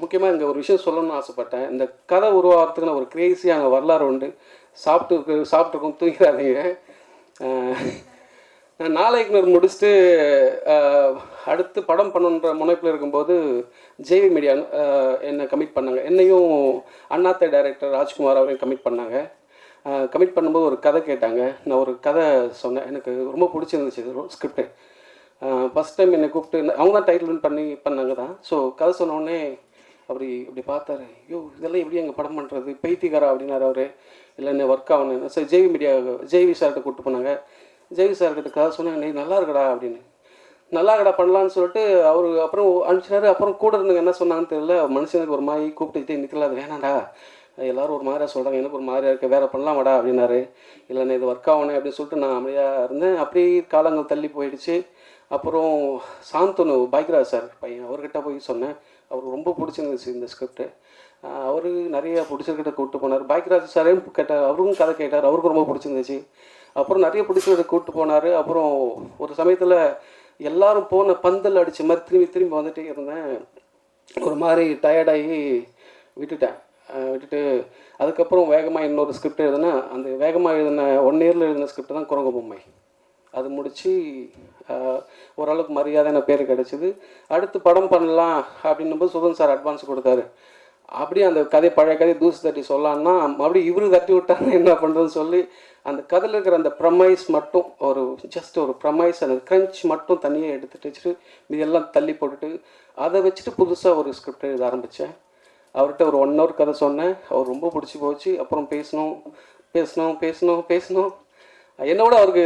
முக்கியமாக இங்கே ஒரு விஷயம் சொல்லணும்னு ஆசைப்பட்டேன். இந்த கதை உருவாகிறதுக்குன்னு ஒரு கிரேசியான வரலாறு உண்டு. சாப்பிட்டு சாப்பிட்ருக்கோம் தூங்கிறாதீங்க நான் நாளைக்கு முடிச்சுட்டு அடுத்து படம் பண்ணுன்ற முனைப்பில் இருக்கும்போது ஜேவி மீடியா என்னை கமிட் பண்ணாங்க. என்னையும் அண்ணாத்தை டைரக்டர் ராஜ்குமார் அவரையும் கமிட் பண்ணாங்க. கமிட் பண்ணும்போது ஒரு கதை கேட்டாங்க. நான் ஒரு கதை சொன்னேன். எனக்கு ரொம்ப பிடிச்சிருந்துச்சு ஸ்கிரிப்டு ஃபஸ்ட் டைம் என்னை கூப்பிட்டு அவங்க தான் டைட்டில் பண்ணி பண்ணாங்க தான். ஸோ கதை சொன்னோடனே அப்படி இப்படி பார்த்தாரு. ஐயோ இதெல்லாம் எப்படி எங்கள் படம் பண்ணுறது பைத்தியக்காரா அப்படின்னாரு அவர். இல்லை என்ன ஒர்க் ஆகணும் சரி ஜேவி மீடியா ஜேவி சார்கிட்ட கூப்பிட்டு போனாங்க. ஜேவி சார்கிட்ட கதை சொன்னேன் நீ நல்லா இருக்கடா அப்படின்னு. நல்லா இருக்கடா பண்ணலான்னு சொல்லிட்டு அவர் அப்புறம் அனுப்பிச்சினாரு அப்புறம் கூட இருந்தவங்க என்ன சொன்னாங்கன்னு தெரியல. மனுஷனுக்கு ஒரு மாதிரி கூப்பிட்டுக்கிட்டே நிற்கல அது வேணாண்டா எல்லோரும் ஒரு மாதிரியாக சொல்கிறாங்க எனக்கு ஒரு மாதிரியாக இருக்க பண்ணலாம் வாடா அப்படின்னாரு. இல்லைண்ணே இது ஒர்க் ஆகணும் அப்படின்னு சொல்லிட்டு நான் அமைதியாக இருந்தேன். அப்படியே காலங்கள் தள்ளி போயிடுச்சு. அப்புறம் சாந்தனு பைக்ராஜ் சார் பையன் அவர்கிட்ட போய் சொன்னேன். அவருக்கு ரொம்ப பிடிச்சிருந்துச்சு இந்த ஸ்கிரிப்ட்டு அவரு நிறைய பிடிச்சிருக்கிட்ட கூப்பிட்டு போனார். பைக்ராஜ் சாரையும் கேட்டார் அவரும் கதை கேட்டார். அவருக்கும் ரொம்ப பிடிச்சிருந்துச்சு. அப்புறம் நிறைய பிடிச்சிருக்கிட்ட கூப்பிட்டு போனார். அப்புறம் ஒரு சமயத்தில் எல்லாரும் போன பந்தல் அடித்த மாதிரி திரும்பி திரும்பி வந்துட்டே இருந்தேன். ஒரு மாதிரி டயர்டாகி விட்டுட்டேன். விட்டுட்டு அதுக்கப்புறம் வேகமாக இன்னொரு ஸ்கிரிப்ட் எழுதுனா அந்த வேகமாக எழுதின ஒன் இயரில் எழுதின ஸ்கிரிப்ட் தான் குரங்கு பொம்மை. அது முடித்து ஓரளவுக்கு மரியாதையான பேர் கிடச்சிது. அடுத்து படம் பண்ணலாம் அப்படின்னும்போது சுதன் சார் அட்வான்ஸ் கொடுத்தாரு. அப்படியே அந்த கதை பழைய கதை தூசு தட்டி சொல்லலான்னா மறுபடியும் இவரு தட்டி விட்டாங்க என்ன பண்ணுறதுன்னு சொல்லி அந்த கதையில் இருக்கிற அந்த ப்ரமைஸ் மட்டும் ஒரு ஜஸ்ட் ஒரு ப்ரமைஸ் அந்த க்ரன்ச் மட்டும் தனியாக எடுத்துட்டு வச்சுட்டு இதெல்லாம் தள்ளி போட்டுட்டு அதை வச்சுட்டு புதுசாக ஒரு ஸ்கிரிப்ட் எழுத ஆரம்பித்தேன் அவர்கிட்ட ஒரு ஒன் ஹவர் கதை சொன்னேன். அவர் ரொம்ப பிடிச்சி போச்சு. அப்புறம் பேசணும் பேசணும் பேசணும் பேசணும். என்னோட அவருக்கு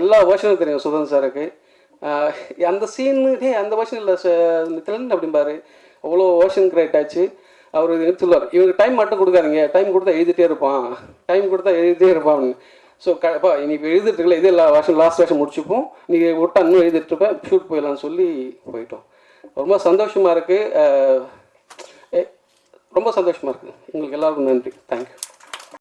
எல்லா வருஷனும் தெரியும் சுதன் சாருக்கு. அந்த சீனு டே அந்த வருஷன் இல்லை மித்திலன் அப்படிம்பாரு. அவ்வளோ ஓஷன் கிரேட் ஆச்சு. அவர் சொல்லுவார்? இவருக்கு டைம் மட்டும் கொடுக்காதீங்க. டைம் கொடுத்தா எழுதிட்டே இருப்பான். டைம் கொடுத்தா எழுதிட்டே இருப்பான். ஸோ கப்பா நீ இப்போ எழுதிட்டு இருக்கல இதே எல்லா வருஷம் லாஸ்ட் வருஷம் முடிச்சுப்போம். நீங்கள் விட்டா இன்னும் எழுதிட்டு இருப்பேன் ஷூட் போயிடலாம்னு சொல்லி போயிட்டோம். ரொம்ப சந்தோஷமாக இருக்குது ரொம்ப சந்தோஷமாக இருக்குது உங்களுக்கு எல்லாருக்கும் நன்றி. தேங்க்யூ